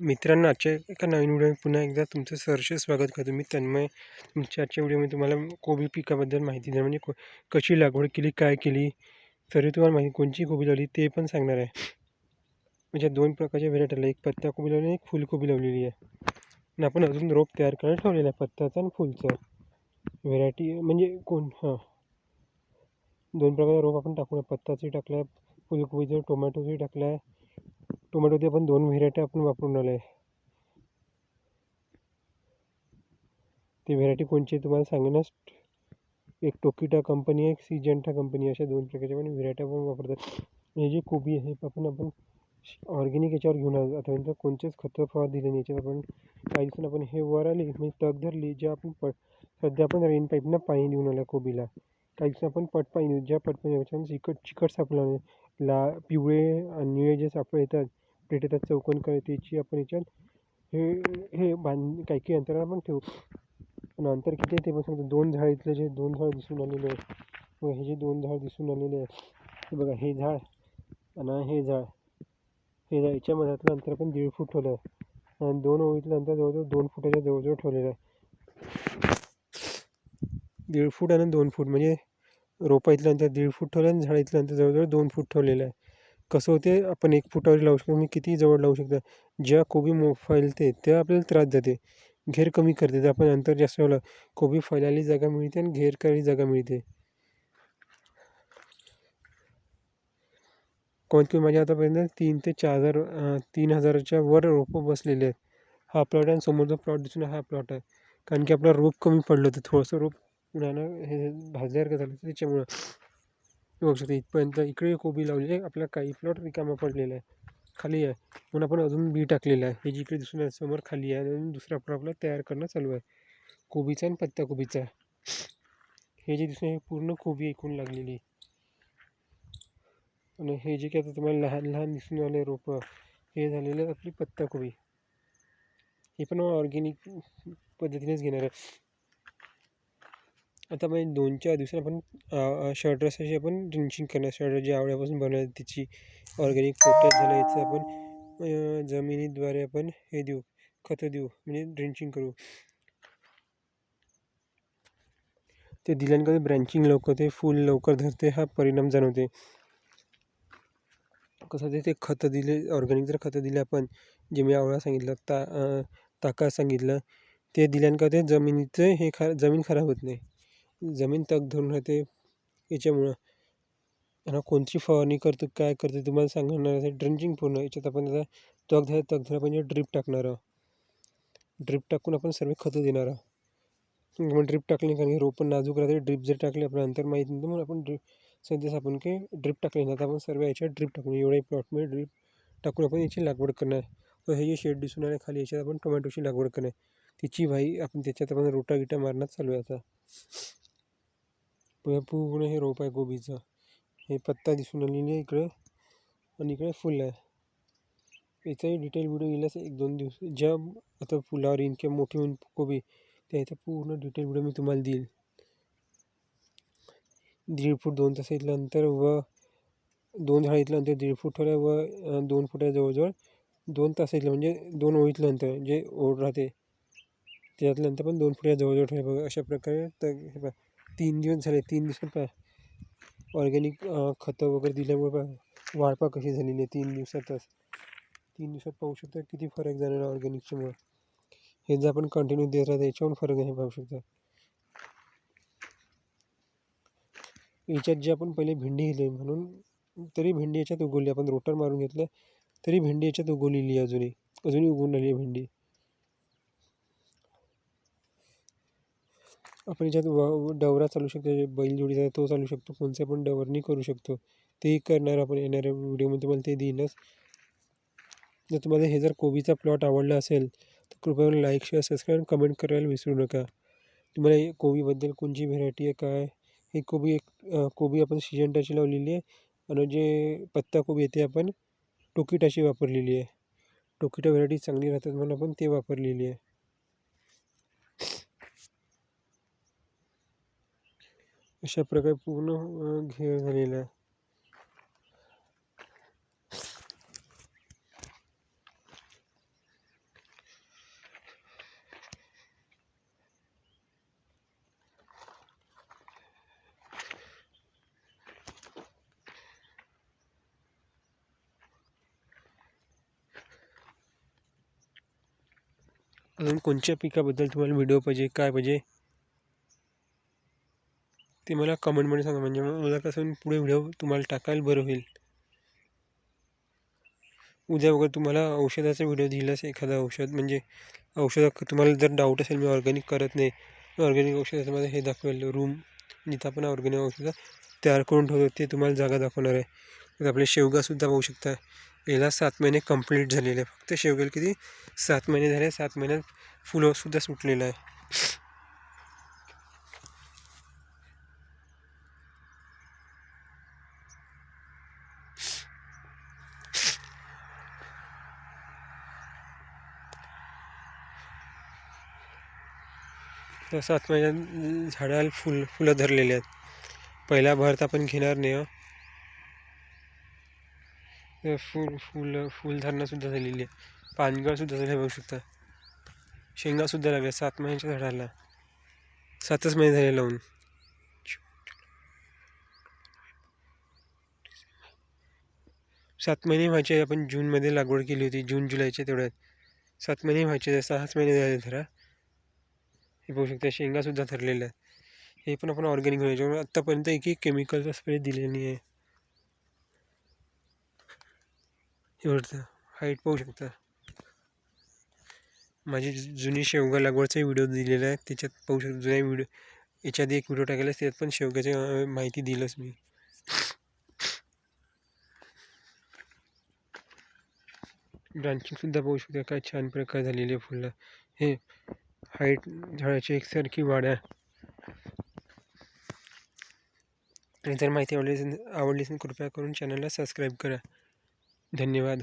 मित्रांनो आजच्या एका नवीन व्हिडिओमध्ये पुन्हा एकदा तुमचं सरसे स्वागत करतो. मी तन्मय. तुमच्या आजच्या व्हिडिओमध्ये तुम्हाला कोबी पिकाबद्दल माहिती देणार. म्हणजे को कशी लागवड केली काय केली तरी तुम्हाला माहिती कोणची कोबी लावली ते पण सांगणार आहे. म्हणजे दोन प्रकारच्या व्हेरायटी आल्या एक पत्ता कोबी लावली आणि एक फुलकोबी लावलेली आहे. आणि आपण अजून रोप तयार करायला ठेवलेलं आहे पत्त्याचा आणि फुलचं. व्हेरायटी म्हणजे कोण? हां. दोन प्रकारचा रोप आपण टाकूया पत्ताचंही टाकला आहे फुलकोबीचं टोमॅटोचंही टाकलं आहे. टोमॅटोचे आपण दोन व्हेरायटी आपण वापरून आलो आहे ती व्हेरायटी कोणची आहे तुम्हाला सांगण्यास एक टोकिटा कंपनी आहे एक सिजेंटा कंपनी अशा दोन प्रकारच्या पण व्हेरायटी आपण वापरतात. हे जी कोबी आहे आपण आपण ऑर्गॅनिक याच्यावर घेऊन आलो. आतापर्यंत कोणतेच खतं फवार दिले नाही. याच्यात आपण काही दिवसांनी आपण हे वर आले म्हणजे तग धरली जे आपण पट सध्या आपण रेन पाईपनं पाणी देऊन आलं कोबीला. काही दिवसांनी आपण पट पाणी देऊ ज्या पट पाणी याच्यानं चिकट चिकट सापडलं ला पिवळे आणि निळे जे सापळे येतात प्लेट येतात चौकोन काय त्याची आपण याच्यात हे हे बांध काही काही अंतरावर आपण ठेवू. आणि अंतर किती आहे ते पण सांगतो. दोन झाड इथले जे दोन झाड दिसून आलेले आहे व हे जे दोन झाड दिसून आलेले आहे बघा हे झाड आणि हे झाड. हे झाड याच्या मधातलं अंतर आपण दीड फूट ठेवलं आहे. आणि दोन ओळीतलं अंतर जवळजवळ दोन फुटाच्या जवळजवळ ठेवलेलं आहे. दीड फूट आणि दोन फूट म्हणजे रोपा इथल्यानंतर दीड फूट ठेवलं आणि झाडं इथल्यानंतर जवळजवळ दोन फूट ठेवलेलं आहे. कसं होते? आपण एक फुटावर लावू शकतो. मी किती जवळ लावू शकतो. ज्या कोबी मो फैलते तेव्हा आपल्याला त्रास जाते घेर कमी करते. तर आपण अंतर जास्त ठेवलं कोबी फैलायला जागा मिळते आणि घेर करायला जागा मिळते. कोणते माझ्या आतापर्यंत तीन ते चार हजार तीन हजाराच्या वर रोपं बसलेले आहेत. हा प्लॉट आहे आणि समोरचा प्लॉट दिसून हा प्लॉट आहे. कारण की आपला रोप कमी पडलं होतं. थोडंसं रोप उन्हानं हे भाजल्यासारखं झालं त्याच्यामुळं बघू शकता इथपर्यंत इकडे कोबी लावली आहे. आपला काही प्लॉट रिकामा पडलेला आहे. खाली आहे. म्हणून आपण अजून बी टाकलेलं आहे. हे जिकडे दिसून आहे समोर खाली आहे. अजून दुसरा प्लॉट आपला तयार करणं चालू आहे. कोबीचा आणि पत्ताकोबीचा हे जे दिसून हे पूर्ण कोबी ऐकून लागलेली आहे. आणि हे जे काय आता तुम्हाला लहान लहान दिसून आले रोपं हे झालेलं आपली पत्ताकोबी हे पण ऑर्गेनिक पद्धतीनेच घेणार आहे. आता म्हणजे दोन चार दिवसात आपण शर्ट रसाची आपण ड्रिंचिंग करणार. शर्ट जी आवड्यापासून बनवली तिची ऑर्गॅनिक पोटॅश झालं याचं आपण जमिनीद्वारे आपण हे देऊ खतं देऊ म्हणजे ड्रिंचिंग करू. ते दिल्यानंतर ब्रँचिंग लवकर ते फूल लवकर धरते हा परिणाम जाणवते. कसं ते ते खतं दिले ऑर्गॅनिक जर खतं दिले आपण जे मी आवळा सांगितलं ता ताका सांगितलं ते दिल्यानंतर ते जमिनीचं हे खा जमीन खराब होत नाही. जमीन तग धरून राहते. याच्यामुळं आणि कोणती फवारणी करतो काय करतो तुम्हाला सांगणार आहे. ड्रिंचिंग पूर्ण याच्यात आपण त्याचा तग धर तग धरा म्हणजे ड्रीप टाकणार ड्रीप टाकून आपण सर्व खतं देणार मग ड्रीप टाकले कारण की रोपं नाजूक राहते. ड्रीप जर टाकले आपलं अंतर माहीत नाही म्हणून आपण ड्रीप सध्याच आपण की ड्रीप टाकले ना आता आपण सर्व याच्यात ड्रीप टाकून एवढ्या प्लॉटमध्ये ड्रीप टाकून आपण याची लागवड करणार. तर हे जे शेड दिसून आले खाली याच्यात आपण टोमॅटोची लागवड करणार. तिची भाई आपण त्याच्यात आपण रोटा गिटा मारण्यात चालू आहे आता. पूर्ण हे रोप आहे गोबीचं. हे पत्ता दिसून आलेली आहे इकडे आणि इकडे फुलं आहे. याचाही डिटेल व्हिडिओ येईलच एक दोन दिवस. ज्या आता फुलावर येईन किंवा मोठी होऊन कोबी त्या पूर्ण डिटेल व्हिडिओ मी तुम्हाला देईल. दीड फूट दोन तास इथल्यानंतर व दोन झाड इथल्यानंतर दीड फूट ठेवलं व दोन फुटा जवळजवळ दोन तास इथलं म्हणजे दोन ओळीतल्यानंतर जे ओढ राहते त्यातल्यानंतर पण दोन फुटा जवळजवळ ठेवलं बघा. अशा प्रकारे तर हे बघा तीन दिवस झाले तीन दिवसात पा ऑर्गॅनिक खतं वगैरे दिल्यामुळे पाय वाढ पहा कशी झालेली आहे तीन दिवसातच. तीन दिवसात पाहू शकता किती फरक झालेला ऑर्गॅनिकच्यामुळे हे जर आपण कंटिन्यू देत राहतो याच्यावरून फरक आहे पाहू शकता. याच्यात जे आपण पहिले भेंडी घेतली म्हणून तरी भेंडी याच्यात उगवली. आपण रोटर मारून घेतलं तरी भेंडी याच्यात उगवलेली आहे अजूनही. अजूनही उगवून राहिली आहे भेंडी. आपण याच्यात व डवरा चालू शकतो बैलजोडीचा तो चालू शकतो कोणत्या पण डवरनी करू शकतो. तेही करणार आपण येणाऱ्या व्हिडिओमध्ये तुम्हाला ते देईनच. जर तुम्हाला हे जर कोबीचा प्लॉट आवडला असेल तर कृपया लाईक शेअर सबस्क्राईब कमेंट करायला विसरू नका. तुम्हाला कोबीबद्दल कोणची व्हेरायटी आहे काय ही कोबी एक कोबी आपण सिजंटाची लावलेली आहे. आणि जे पत्ता कोबी येते आपण टोकिटाची वापरलेली आहे. टोकिटा व्हेरायटी चांगली राहतात म्हणून आपण ते वापरलेली आहे. अशा प्रकारे पूर्ण घेर झालेला आहे. अजून कोणत्या पिकाबद्दल तुम्हाला व्हिडिओ पाहिजे काय पाहिजे? ते मला कमेंटमध्ये सांगा. म्हणजे मग मला कसं पुढे व्हिडिओ तुम्हाला टाकायला बरं होईल. उद्या वगैरे तुम्हाला औषधाचा व्हिडिओ दिलाच एखादा औषध. म्हणजे औषध तुम्हाला जर डाऊट असेल मी ऑर्गॅनिक करत नाही. ऑर्गॅनिक औषधाचं माझं हे दाखवेल. रूम जिथं आपण ऑर्गॅनिक औषधं तयार करून ठेवतो. ते तुम्हाला जागा दाखवणार आहे. तर आपले शेवगासुद्धा पाहू शकता. याला सात महिने कंप्लीट झालेले आहे. फक्त शेवग्याला किती? सात महिने झाले. सात महिन्यात फुलंसुद्धा सुटलेलं आहे. तर सात महिन्यात झाडाला फुल फुलं धरलेली आहेत. पहिला भरत आपण घेणार नाही हो. तर फुल फुलं फुलधारणासुद्धा झालेली आहे पानगळसुद्धा झाले बघू शकता. शेंगासुद्धा लागल्या सात महिन्याच्या झाडाला. सातच महिने झाले लावून. सात महिने व्हायचे आपण जूनमध्ये लागवड केली होती जून जुलैच्या तेवढ्यात. सात महिने व्हायचे सहाच महिने झाले धरा हे बघू शकता शेंगासुद्धा धरलेल्या आहेत हे पण आपण ऑर्गॅनिक त्याच्यामुळे आत्तापर्यंत एक एक केमिकलचा स्प्रे दिलेला नाही आहे हे वाटतं हाईट पाहू शकता. माझी जुनी शेवगा लागवडचा व्हिडिओ दिलेला आहे. त्याच्यात पाहू शकतो जुन्या व्हिडिओ याच्यात एक व्हिडिओ टाकलेला आहे, त्यात पण शेवग्याची माहिती दिलंच मी. ब्रांचिंगसुद्धा पाहू शकता. काय छान प्रकार झालेली आहे फुलं. हे हाईट झाडाची एकसारखी वाढ आहे. आणि जर माहिती आवडली आवडली असेल कृपया करून चॅनलला सबस्क्राईब करा. धन्यवाद.